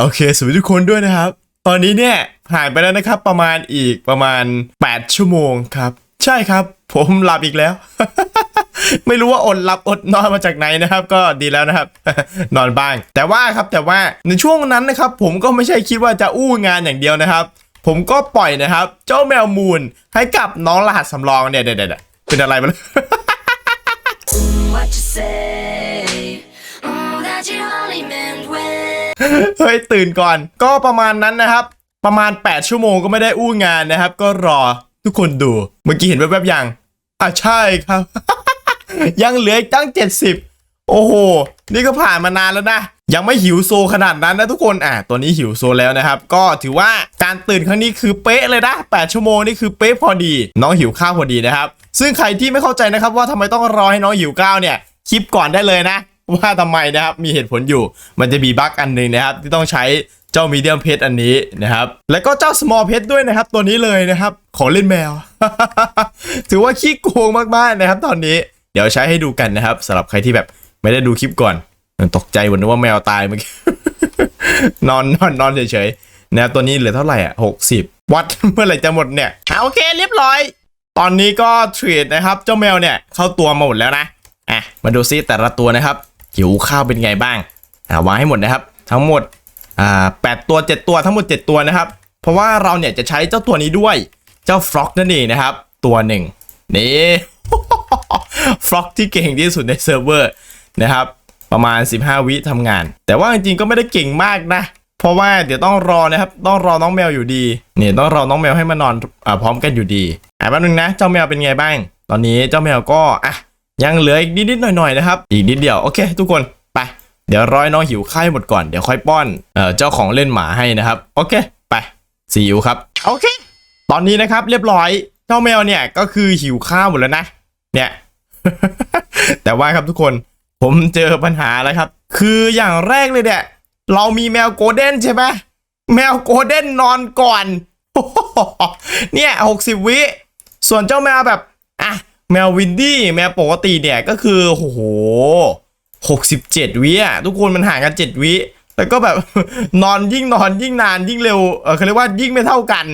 โอเคสวัสดีทุกคนด้วยนะครับ ตอนนี้เนี่ยผ่านไปแล้วนะครับ ประมาณอีกประมาณ 8 ชั่วโมงครับ ใช่ครับ ผมหลับอีกแล้ว ไม่รู้ว่าอดหลับอดนอนมาจากไหนนะครับ ก็ดีแล้วนะครับ นอนบ้าง แต่ว่าครับแต่ว่าในช่วงนั้นนะครับ ผมก็ไม่ใช่คิดว่าจะอู้งานอย่างเดียวนะครับ ผมก็ปล่อยนะครับ เจ้าแมวมูนให้กับน้องรหัสสำรองเนี่ยเดี๋ยวๆเป็นอะไรมัน what you say. Mm, that you only meant. เฮ้ยตื่นก่อน ก็ประมาณนั้นนะครับ ประมาณ 8 ชั่วโมงก็ไม่ได้อู้งานนะครับ ก็รอทุกคนดู เมื่อกี้เห็นแวบๆอยังอะใช่ครับ ยังเหลืออีกตั้ง 70 โอ้โห นี่ก็ผ่านมานานแล้วนะ ยังไม่หิวโซขนาดนั้นนะทุกคนอะตัวนี้หิวโซแล้วนะครับ ก็ถือว่าการตื่นครั้งนี้คือเป๊ะเลยนะ 8 ชั่วโมงนี่คือเป๊ะพอดี น้องหิวข้าวพอดีนะครับ ซึ่งใครที่ไม่เข้าใจนะครับว่าทำไมต้องรอให้น้องหิวข้าวเนี่ยคลิปก่อนได้เลยนะ ว่าทำไมนะครับมีเหตุผลอยู่ มันจะมีบั๊กอันหนึ่งนะครับ ที่ต้องใช้เจ้ามีเดียมเพชรอันนี้นะครับแล้วก็เจ้า small เพชรด้วยนะครับ ตัวนี้เลยนะครับ ของเล่นแมว ถือว่าขี้โกงมากๆนะครับ ตอนนี้เดี๋ยวใช้ให้ดูกันนะครับสำหรับใครที่แบบไม่ได้ดูคลิปก่อนตกใจวันนึกว่าแมวตายเมื่อกี้นอนนอนนอนเฉยๆนะครับตัวนี้เหลือเท่าไหร่อะหกสิบวัดเมื่อไหร่จะหมดเนี่ยอะโอเคเรียบร้อย ตอนนี้ก็เทรดนะครับ เจ้าแมวเนี่ยเข้าตัวมาหมดแล้วนะอะมาดูซิแต่ละตัวนะครับ หิวข้าวเป็นไงบ้างอ่าวางให้หมดนะครับ ทั้งหมดอ่าแปดตัวเจ็ดตัวทั้งหมดเจ็ดตัวนะครับ เพราะว่าเราเนี่ยจะใช้เจ้าตัวนี้ด้วยเจ้าฟล็อกนั่นเองนะครับ ตัวหนึ่งนี่ฟล็อกที่เก่งที่สุดในเซิร์ฟเวอร์นะครับประมาณ 15 วิทำงาน แต่ว่าจริงๆก็ไม่ได้เก่งมากนะ เพราะว่าเดี๋ยวต้องรอนะครับ ต้องรอน้องแมวอยู่ดีเนี่ยต้องรอน้องแมวให้มานอนอพร้อมกันอยู่ดีอะแป๊บนึงนะ เจ้าแมวเป็นไงบ้าง ตอนนี้เจ้าแมวก็อะ ยังเหลืออีกนิดๆหน่อยๆนะครับ อีกนิดเดียวโอเค ทุกคนไป เดี๋ยวร้อยน้องหิวข้าวให้หมดก่อนเดี๋ยวค่อยป้อนเอ่อเจ้าของเล่นหมาให้นะครับ โอเค ไปซีอิ๊วครับโอเค ตอนนี้นะครับ เรียบร้อยเจ้าแมวเนี่ยก็คือหิวข้าวหมดแล้วนะ เนี่ย แต่ว่าครับทุกคนผมเจอปัญหาแล้วครับ คืออย่างแรกเลยเนี่ยเรามีแมวโกลเด้นใช่ไหมแมวโกลเด้นนอนก่อนเนี่ยหกสิบวิส่วนเจ้าแมวแบบอะ แมววินดี้แมวปกติเนี่ยก็คือโอ้โหหกสิบเจ็ดวิอะทุกคนมันห่างกันเจ็ดวิแล้วก็แบบนอนยิ่งนอนยิ่งนานยิ่งเร็วเออเขาเรียกว่ายิ่งไม่เท่ากัน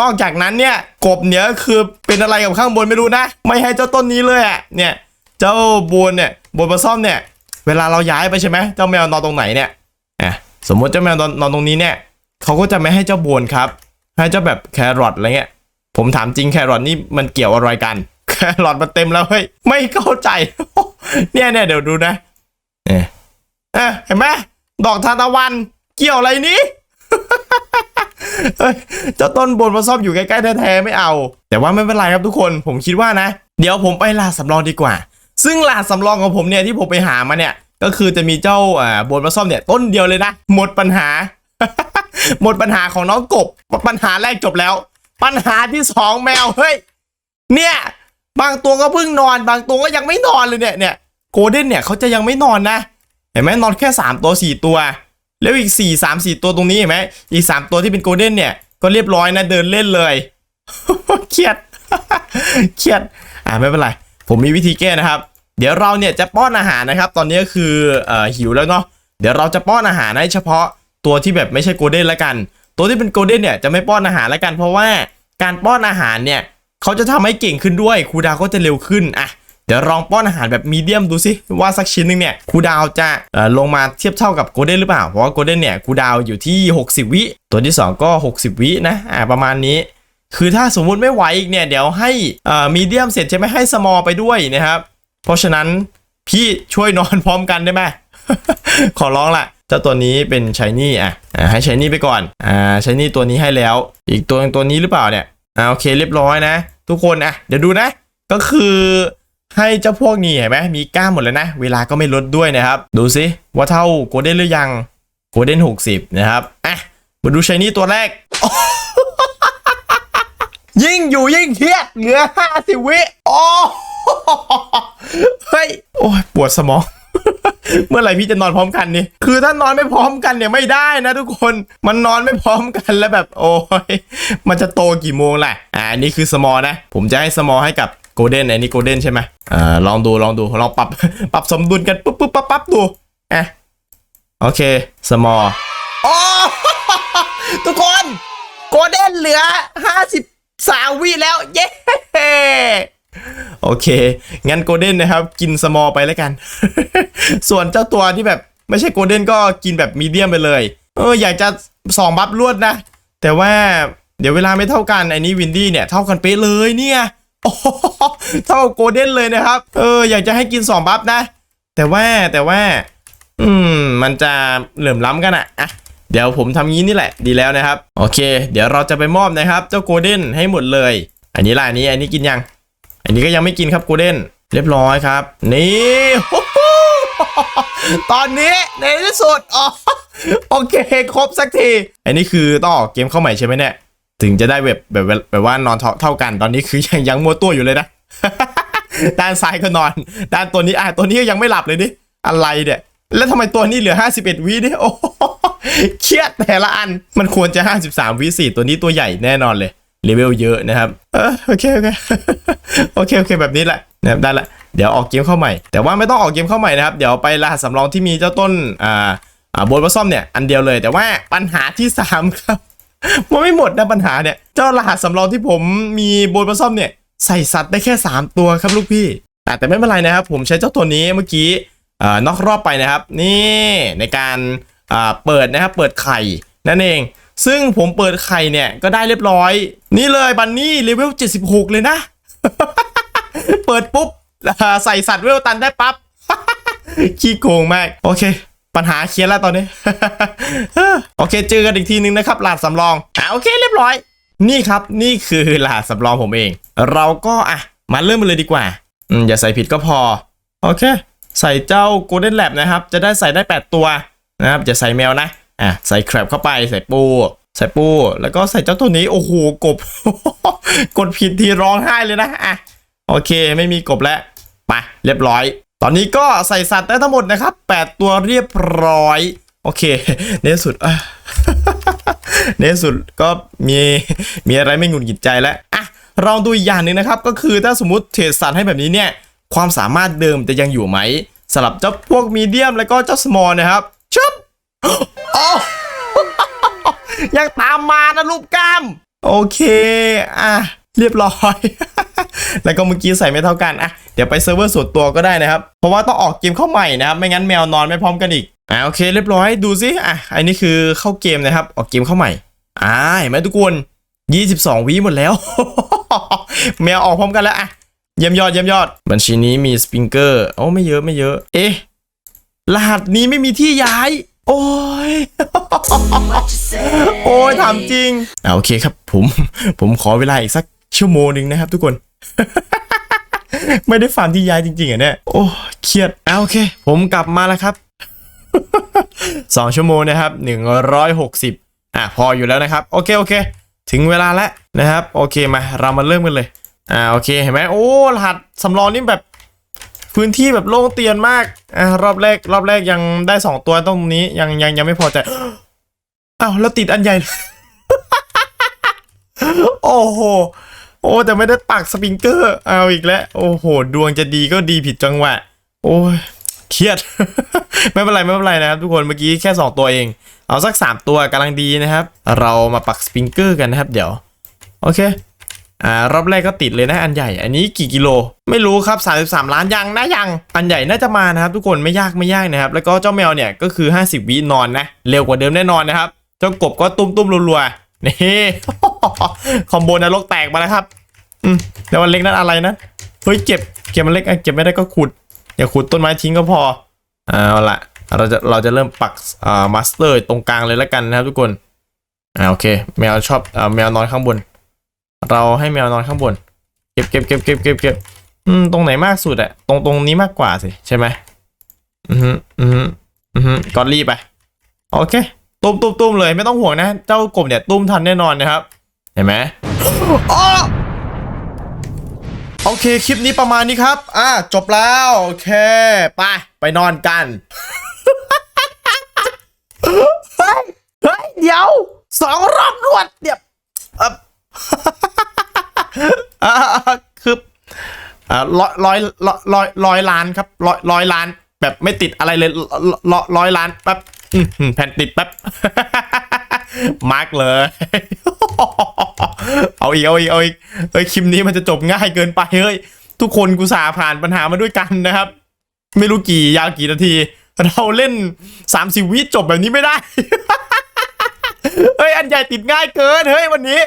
นอกจากนั้นเนี่ยกบเนี่ยก็คือเป็นอะไรกับข้างบนไม่รู้นะ ไม่ให้เจ้าต้นนี้เลยอะเนี่ยเจ้าบัวเนี่ยบัวปลาซ่อมเนี่ย เวลาเราย้ายไปใช่ไหมเจ้าแมวนอนตรงไหนเนี่ยอะสมมติเจ้าแมวนอนนอนตรงนี้เนี่ยเขาก็จะไม่ให้เจ้าบวนครับ ให้เจ้าแบบแครอทอะไรเงี้ย ผมถามจริงแครอทนี่มันเกี่ยวอะไรกัน แครอทมันเต็มแล้วเฮ้ยไม่เข้าใจ เนี่ยเนี่ยเดี๋ยวดูนะเนี่ยเอ๊ะเห็นไหมดอกทานตะวันเกี่ยวอะไรนี้เฮ้ยเจ้าต้นบนมาซ่อมอยู่ใกล้ๆแท้ๆไม่เอา แต่ว่าไม่เป็นไรครับทุกคนผมคิดว่านะ เดี๋ยวผมไปลาดสำรองดีกว่า ซึ่งลาดสำรองของผมเนี่ยที่ผมไปหามาเนี่ย ก็คือจะมีเจ้าอ่าบนมาซ่อมเนี่ยต้นเดียวเลยนะหมดปัญหา หมดปัญหาของน้องกบปัญหาแรกจบแล้ว ปัญหาที่สองแมวเฮ้ยเนี่ย บางตัวก็เพิ่งนอน บางตัวก็ยังไม่นอนเลยเนี่ยเนี่ยโกลเด้นเนี่ยเขาจะยังไม่นอนนะ เห็นไหมนอนแค่ 3 ตัว 4 ตัว แล้วอีก 4 3 4 ตัวตรงนี้เห็นไหมอีก 3 ตัวที่เป็นโกลเด้นเนี่ยก็เรียบร้อยนะเดินเล่นเลยเครียดเครียดอ่าไม่เป็นไร ผมมีวิธีแก้นะครับ เดี๋ยวเราเนี่ยจะป้อนอาหารนะครับ ตอนนี้ก็คืออหิวแล้วเนาะเดี๋ยวเราจะป้อนอาหารให้เฉพาะตัวที่แบบไม่ใช่โกลเด้นละกัน ตัวที่เป็นโกลเด้นเนี่ยจะไม่ป้อนอาหารละกันเพราะว่าการป้อนอาหารเนี่ยเขาจะทำให้เก่งขึ้นด้วยครูดาวก็จะเร็วขึ้นอะเดี๋ยวลองป้อนอาหารแบบมีเดียมดูสิว่าสักชิ้นหนึงเนี่ยครูดาวจะเอ่อลงมาเทียบเท่ากับโกลเด้นหรือเปล่า เพราะว่าโกลเด้นเนี่ยครูดาวอยู่ที่ 60 วิตัวที่ 2 ก็ 60 วินะอ่าประมาณนี้ คือถ้าสมมุติไม่ไหวอีกเนี่ยเดี๋ยวให้อ่อมีเดียมเสร็จใช่ไหมให้สมอลไปด้วยนะครับเพราะฉะนั้นพี่ช่วยนอนพร้อมกันได้ไหมขอร้องละ เจ้าตัวนี้เป็นชายนี่อะให้ชายนี่ไปก่อนอ่าชายนี่ตัวนี้ให้แล้ว อีกตัวตัวนี้หรือเปล่าเนี่ยอ่าโอเคเรียบร้อยนะ ทุกคนอะเดี๋ยวดูนะ ก็คือให้เจ้าพวกนี้เห็นไหมมีกล้ามหมดเลยนะ เวลาก็ไม่ลดด้วยนะครับ ดูสิว่าเท่าโกลเด้นหรือยังโกลเด้นหกสิบนะครับอะมาดูชายนี่ตัวแรก ยิ่งอยู่ยิ่งเครียดเหลือห้าสิบวิโอ้เฮ้ยโอ้ยปวดสมอง เมื่อไหร่พี่จะนอนพร้อมกันนี่คือถ้านอนไม่พร้อมกันเนี่ยไม่ได้นะทุกคนมันนอนไม่พร้อมกันแล้วแบบโอ้ยมันจะโตกี่โมงล่ะอ่าันนี่คือสมอนะ ผมจะให้สมอให้กับโกลเด้นอันนี้โกลเด้นใช่ไหมอ่าลองดูลองดูลองปรับปรับสมดุลกันปุ๊บปุ๊บปั๊บปั๊บดูอะโอเค small โอ้ทุกคนโกลเด้นเหลือ 53 วิแล้ว เย้ โอเค งั้นโกลเด้นนะครับ กิน small ไปแล้วกัน ส่วนเจ้าตัวที่แบบไม่ใช่โกลเด้นก็กินแบบมีเดียมไปเลย เอออยากจะสองบัฟรวดนะ แต่ว่าเดี๋ยวเวลาไม่เท่ากันไอ้นี้วินดี้เนี่ยเท่ากันเป๊ะเลยเนี่ยเท่าโกลเด้นเลยนะครับ เอออยากจะให้กินสองบัฟนะ แต่ว่าแต่ว่า อืม มันจะเหลื่อมล้ำกันอะอะเดี๋ยวผมทำงี้นี่แหละดีแล้วนะครับ โอเค เดี๋ยวเราจะไปมอบนะครับ เจ้าโกลเด้นให้หมดเลย อันนี้ล่ะอันนี้อันนี้กินยัง อันนี้ก็ยังไม่กินครับโกลเด้นเรียบร้อยครับ นี่ตอนนี้ในที่สุดอ๋อโอเคครบสักที อันนี้คือต้องออกเกมเข้าใหม่ใช่ไหมเนี่ยถึงจะได้แบบแบบแบบว่านอนเท่ากันตอนนี้คือยังยังมัวตัวอยู่เลยนะ ด้านซ้ายก็นอน ด้านตัวนี้อะตัวนี้ก็ยังไม่หลับเลยดิอะไรเนี่ยแล้วทำไมตัวนี้เหลือ 51วิดิโอ้โหเครียดแต่ละอันมันควรจะ 53วิสี่ตัวนี้ตัวใหญ่แน่นอนเลย เลเวลเยอะนะครับโอเคโอเคโอเคโอเคแบบนี้แหละนะครับได้ละเดี๋ยวออกเกมเข้าใหม่ แต่ว่าไม่ต้องออกเกมเข้าใหม่นะครับ เดี๋ยวไปรหัสสำรองที่มีเจ้าต้นอ่าอ่าโบนบัสซอมเนี่ยอันเดียวเลย แต่ว่าปัญหาที่ 3 ครับมันไม่หมดนะปัญหาเนี่ย เจ้ารหัสสำรองที่ผมมีโบนบัสซอมเนี่ยใส่สัตว์ได้แค่ 3 ตัวครับลูกพี่แต่แต่ไม่เป็นไรนะครับ ผมใช้เจ้าตัวนี้เมื่อกี้อ่อนอกรอบไปนะครับ นี่ในการอ่าเปิดนะครับเปิดไข่นั่นเอง ซึ่งผมเปิดไข่เนี่ยก็ได้เรียบร้อย นี่เลยบันนี่เลเวล 76 เลยนะ เปิดปุ๊บใส่สัตว์เวลตันได้ปั๊บขี้โกงมาก โอเค ปัญหาเคลียร์แล้วตอนนี้ โอเค เจอกันอีกทีนึงนะครับหลาดสำรองอ่าโอเคเรียบร้อย นี่ครับนี่คือรหัสสำรองผมเอง เราก็อะมาเริ่มกันเลยดีกว่าอืมอย่าใส่ผิดก็พอ โอเค ใส่เจ้า Golden Lab นะครับ จะได้ใส่ได้ 8 ตัวนะครับอย่าใส่แมวนะ อะใส่แครบเข้าไปใส่ปูใส่ปูแล้วก็ใส่เจ้าตัวนี้โอ้โหกบ กดผิดทีร้องไห้เลยนะอะโอเคไม่มีกบแล้วไปเรียบร้อย ตอนนี้ก็ใส่สัตว์ได้ทั้งหมดนะครับ 8 ตัวเรียบร้อย โอเค ในสุดในสุดก็มีมีอะไรไม่หงุดหงิดใจแล้วอะลองดูอีกอย่างหนึ่งนะครับ ก็คือถ้าสมมติเทรดสัตว์ให้แบบนี้เนี่ย ความสามารถเดิมจะยังอยู่ไหมสำหรับเจ้าพวกมีเดียมแล้วก็เจ้าสมอลนะครับชุบ โอ้ยังตามมานะรูปกล้าม โอเค อะ เรียบร้อย แล้วก็เมื่อกี้ใส่ไม่เท่ากัน อะ เดี๋ยวไปเซิร์ฟเวอร์ส่วนตัวก็ได้นะครับ เพราะว่าต้องออกเกมเข้าใหม่นะครับ ไม่งั้นแมวนอนไม่พร้อมกันอีก อะโอเคเรียบร้อย ดูสิ อะ อันนี้คือเข้าเกมนะครับ ออกเกมเข้าใหม่ อ่าเห็นไหมทุกคน 22วิหมดแล้ว แมวออกพร้อมกันแล้ว อะ เยี่ยมยอดเยี่ยมยอด บัญชีนี้มีสปริงเกอร์ โอ้ไม่เยอะไม่เยอะ เอ๊ะ รหัสนี้ไม่มีที่ย้าย โอ้ย What you say? โอ้ยถามจริงอ่าโอเคครับ ผม ผมขอเวลาอีกสักชั่วโมงหนึ่งนะครับทุกคน ไม่ได้ฟาร์มที่ย้ายจริงๆอะเนี่ย โอ้เครียดอ่าโอเค ผมกลับมาแล้วครับสองชั่วโมงนะครับหนึ่งร้อยหกสิบอะพออยู่แล้วนะครับ โอเค โอเค ถึงเวลาแล้วนะครับ โอเคมาเรามาเริ่มกันเลย อ่าโอเคเห็นไหมโอ้รหัสสำรองนี่แบบ พื้นที่แบบโล่งเตียนมากอ่ารอบแรกรอบแรกยังได้สองตัวตรงนี้ยังยังยังไม่พอใจอ้าวแล้วติดอันใหญ่ โอ้โหโอ้แต่ไม่ได้ปักสปริงเกอร์เอาอีกแล้วโอ้โห ดวงจะดีก็ดีผิดจังหวะ โอ้ยเครียด ไม่เป็นไรไม่เป็นไรนะครับทุกคนเมื่อกี้แค่ 2 ตัวเอง เอาสัก 3 ตัวกำลังดีนะครับ เรามาปักสปริงเกอร์กันนะครับ เดี๋ยว โอเค อ่ารอบแรกก็ติดเลยนะอันใหญ่ อันนี้กี่กิโล ไม่รู้ครับ 33 ล้านยังนะยัง อันใหญ่น่าจะมานะครับทุกคนไม่ยากไม่ยากนะครับ แล้วก็เจ้าแมวเนี่ยก็คือ 50 วินอนนะ เร็วกว่าเดิมแน่นอนนะครับ เจ้ากบก็ตุ้มตุ้มๆรัวๆนี่คอมโบนรกแตกมาแล้วครับ อืมแล้วมันเล็กนั้นอะไรนะเฮ้ยเก็บเก็บมันเล็กอะเก็บไม่ได้ก็ขุดอย่าขุดต้นไม้ทิ้งก็พอเอาละเราจะเราจะเริ่มปักอ่ามาสเตอร์ตรงกลางเลยแล้วกันนะครับทุกคนอ่าโอเค แมวชอบอ่าแมวนอนข้างบน เราให้แมวนอนข้างบน เก็บเก็บเก็บเก็บเก็บเก็บอืมตรงไหนมากสุดอะตรงตรงนี้มากกว่าสิใช่ไหมอืออืออือกอดรีบไปโอเค ตุ้มตุ้มตุ้มเลยไม่ต้องห่วงนะ เจ้ากบเนี่ยตุ้มทันแน่นอนนะครับ เห็นไหมอ้อโอเค คลิปนี้ประมาณนี้ครับ อ่า จบแล้ว โอเค ไป ไปนอนกัน เฮ้ยเฮ้ยเดี๋ยว สองรอบรวดเดี๋ยวเอ่ออ่า คืออ่าร้อยร้อยร้อยร้อยล้านครับร้อยร้อยล้าน แบบไม่ติดอะไรเลยร้อยร้อยล้านแป๊บแผ่นติดแป๊บมาร์กเลย เอาอีกเอาอีกเอาอีกเฮ้ยคลิปนี้มันจะจบง่ายเกินไปเฮ้ยทุกคนกูสาผ่านปัญหามาด้วยกันนะครับ ไม่รู้กี่ยาวกี่นาที เราเล่น30วิจบแบบนี้ไม่ได้ เฮ้ย อันใหญ่ติดง่ายเกิน เฮ้ย วันนี้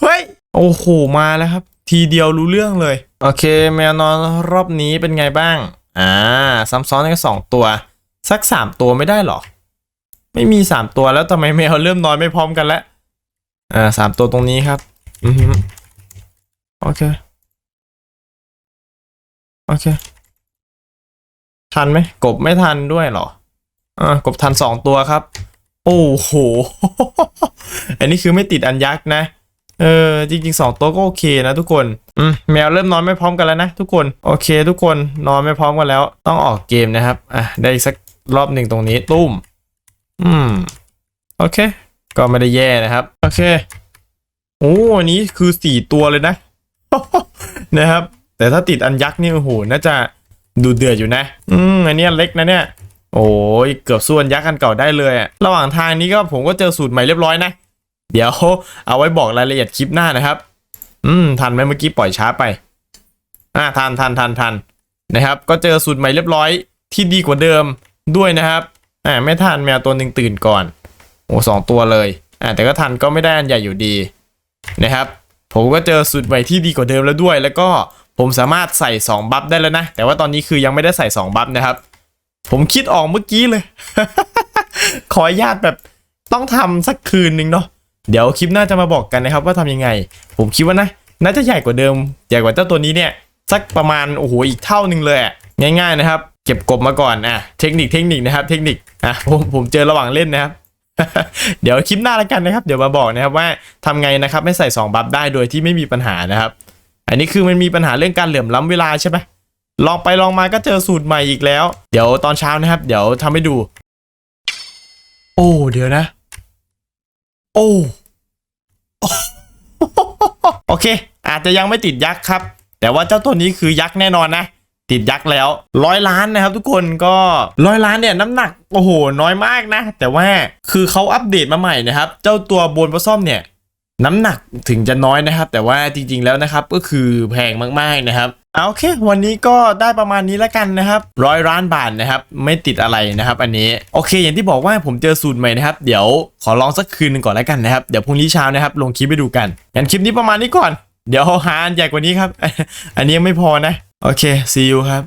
เฮ้ย โอ้โห มาแล้วครับ ทีเดียวรู้เรื่องเลย โอเค แมวนอนรอบนี้เป็นไงบ้าง อ่า ซ้ำซ้อนกันสองตัว สักสามตัวไม่ได้หรอ ไม่มีสามตัวแล้วทำไมแมวเริ่มนอนไม่พร้อมกันแล้ว อ่าสามตัวตรงนี้ครับ อือฮึโอเค โอเค ทันไหม กบไม่ทันด้วยหรอ อ่ากบทันสองตัวครับ โอ้โห อันนี้คือไม่ติดอันยักษ์นะ เออจริงๆสองตัวก็โอเคนะทุกคนอืมแมวเริ่มนอนไม่พร้อมกันแล้วนะทุกคนโอเค ทุกคนนอนไม่พร้อมกันแล้ว ต้องออกเกมนะครับอะได้อีกสักรอบหนึ่งตรงนี้ตุ้ม อืมโอเค ก็ไม่ได้แย่นะครับ โอเคโอ้อันนี้คือสี่ตัวเลยนะนะครับ แต่ถ้าติดอันยักษ์นี่โอ้โหน่าจะดูเดือดอยู่นะ อืมอันเนี้ยเล็กนะเนี่ยโอ้ยเกือบส่วนยักษ์อันเก่าได้เลยอะระหว่างทางนี้ก็ผมก็เจอสูตรใหม่เรียบร้อยนะ เดี๋ยวเอาไว้บอกรายละเอียดคลิปหน้านะครับ อืมทันไหมเมื่อกี้ปล่อยช้าไป อ่าทันทันทันทันนะครับ ก็เจอสูตรใหม่เรียบร้อยที่ดีกว่าเดิมด้วยนะครับอ่าไม่ทันแมวตัวหนึ่งตื่นก่อน โอ้สองตัวเลยอ่าแต่ก็ทันก็ไม่ได้อันใหญ่อยู่ดีนะครับ ผมก็เจอสูตรใหม่ที่ดีกว่าเดิมแล้วด้วย แล้วก็ผมสามารถใส่ 2 บัฟได้แล้วนะ แต่ว่าตอนนี้คือยังไม่ได้ใส่ 2 บัฟนะครับ ผมคิดออกเมื่อกี้เลย ขออนุญาตแบบต้องทำสักคืนหนึ่งเนาะ เดี๋ยวคลิปหน้าจะมาบอกกันนะครับว่าทำยังไง ผมคิดว่านะน่าจะใหญ่กว่าเดิมใหญ่กว่าเจ้าตัวนี้เนี่ยสักประมาณโอ้โหอีกเท่าหนึ่งเลยง่าย ๆนะครับ เก็บกบมาก่อนอะเทคนิคเทคนิคนะครับ เทคนิคอะผมผมเจอระหว่างเล่นนะครับเดี๋ยวคลิปหน้าแล้วกันนะครับ เดี๋ยวมาบอกนะครับว่าทำไงนะครับไม่ใส่2บัฟได้โดยที่ไม่มีปัญหานะครับ อันนี้คือมันมีปัญหาเรื่องการเหลื่อมล้ำเวลาใช่ไหมลองไปลองมาก็เจอสูตรใหม่อีกแล้ว เดี๋ยวตอนเช้านะครับ เดี๋ยวทำให้ดู โอ้เดี๋ยวนะ โอ้ โอเค อาจจะยังไม่ติดยักษ์ครับ แต่ว่าเจ้าตัวนี้คือยักษ์แน่นอนนะ ติดยักษ์แล้วร้อยล้านนะครับ ทุกคนก็ร้อยล้านเนี่ยน้ำหนักโอ้โหน้อยมากนะ แต่ว่าคือเขาอัปเดตมาใหม่นะครับ เจ้าตัวโบนปลาซ่อมเนี่ยน้ำหนักถึงจะน้อยนะครับ แต่ว่าจริง ๆแล้วนะครับก็คือแพงมากๆนะครับ เอาโอเค วันนี้ก็ได้ประมาณนี้แล้วกันนะครับร้อยล้านบาทนะครับไม่ติดอะไรนะครับ อันนี้โอเค อย่างที่บอกว่าผมเจอสูตรใหม่นะครับ เดี๋ยวขอลองสักคืนหนึ่งก่อนแล้วกันนะครับเดี๋ยวพรุ่งนี้เช้านะครับ ลงคลิปไปดูกันงั้นคลิปนี้ประมาณนี้ก่อน เดี๋ยวหาอันใหญ่กว่านี้ครับ อันนี้ยังไม่พอนะ โอเค see you ครับ